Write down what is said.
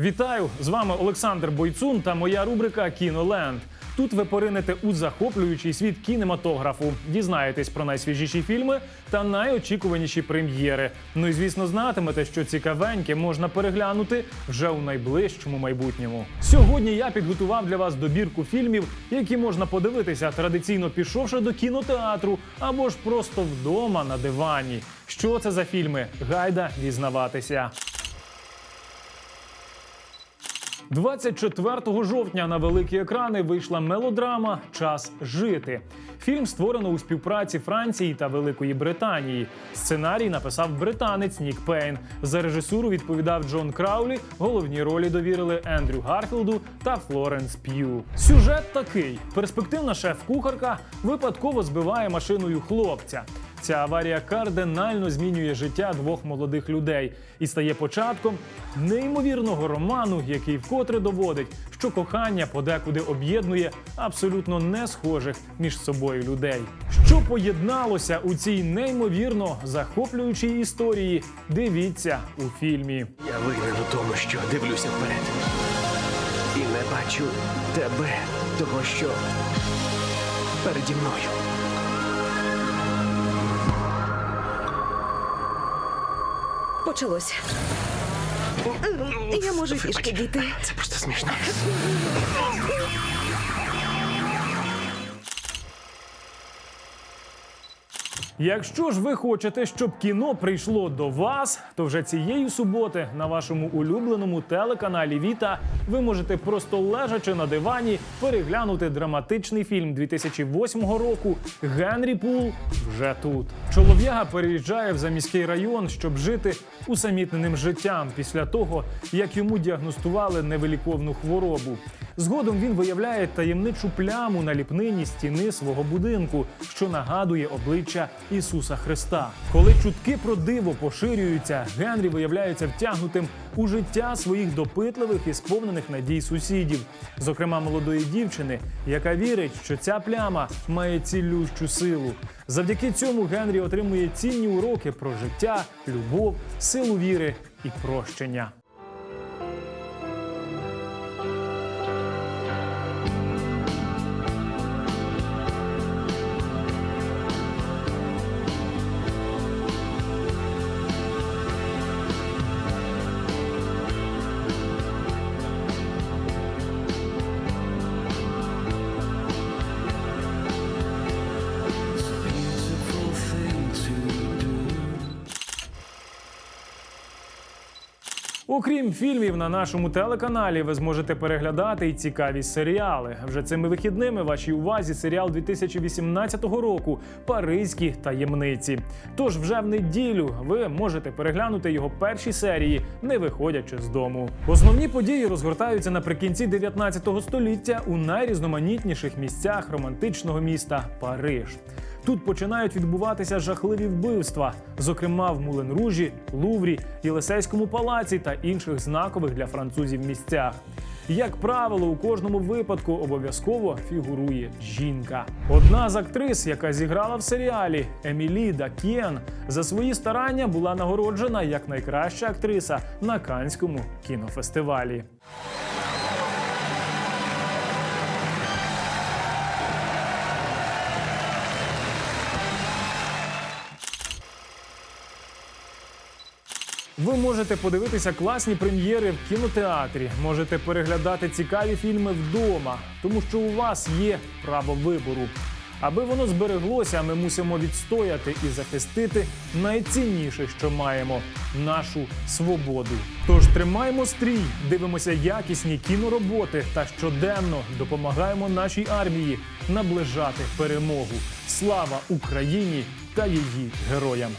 Вітаю! З вами Олександр Бойцун та моя рубрика Кіноленд. Тут ви поринете у захоплюючий світ кінематографу, дізнаєтесь про найсвіжіші фільми та найочікуваніші прем'єри. Ну і звісно, знатимете, що цікавеньке можна переглянути вже у найближчому майбутньому. Сьогодні я підготував для вас добірку фільмів, які можна подивитися традиційно пішовши до кінотеатру або ж просто вдома на дивані. Що це за фільми? Гайда дізнаватися. 24 жовтня на великі екрани вийшла мелодрама Час жити. Фільм створено у співпраці Франції та Великої Британії. Сценарій написав британець Нік Пейн. За режисуру відповідав Джон Краулі. Головні ролі довірили Ендрю Гарфілду та Флоренс П'ю. Сюжет такий: перспективна шеф-кухарка випадково збиває машиною хлопця. Ця аварія кардинально змінює життя двох молодих людей і стає початком неймовірного роману, який вкотре доводить, що кохання подекуди об'єднує абсолютно не схожих між собою людей. Що поєдналося у цій неймовірно захоплюючій історії? Дивіться у фільмі. Я у тому, що дивлюся вперед. І не бачу тебе, того, що переді мною. Почалося. Я можу пішки дійти. Це просто смішно. Якщо ж ви хочете, щоб кіно прийшло до вас, то вже цієї суботи на вашому улюбленому телеканалі Віта ви можете просто лежачи на дивані переглянути драматичний фільм 2008 року Генрі Пул вже тут. Чолов'яга переїжджає в заміський район, щоб жити усамітненим життям після того, як йому діагностували невиліковну хворобу. Згодом він виявляє таємничу пляму на ліпнині стіни свого будинку, що нагадує обличчя Ісуса Христа. Коли чутки про диво поширюються, Генрі виявляється втягнутим у життя своїх допитливих і сповнених надій сусідів, зокрема молодої дівчини, яка вірить, що ця пляма має цілющу силу. Завдяки цьому Генрі отримує цінні уроки про життя, любов, силу віри і прощення. Окрім фільмів, на нашому телеканалі ви зможете переглядати і цікаві серіали. Вже цими вихідними вашій увазі серіал 2018 року Паризькі таємниці. Тож вже в неділю ви можете переглянути його перші серії, не виходячи з дому. Основні події розгортаються наприкінці 19 століття у найрізноманітніших місцях романтичного міста Париж. Тут починають відбуватися жахливі вбивства, зокрема в Мулен-Ружі, Луврі, Єлисейському палаці та інших знакових для французів місцях. Як правило, у кожному випадку обов'язково фігурує жінка. Одна з актрис, яка зіграла в серіалі Емілі Дакєн, за свої старання була нагороджена як найкраща актриса на Канському кінофестивалі. Ви можете подивитися класні прем'єри в кінотеатрі, можете переглядати цікаві фільми вдома, тому що у вас є право вибору. Аби воно збереглося, ми мусимо відстояти і захистити найцінніше, що маємо нашу свободу. Тож тримаємо стрій, дивимося якісні кінороботи та щоденно допомагаємо нашій армії наближати перемогу. Слава Україні та її героям!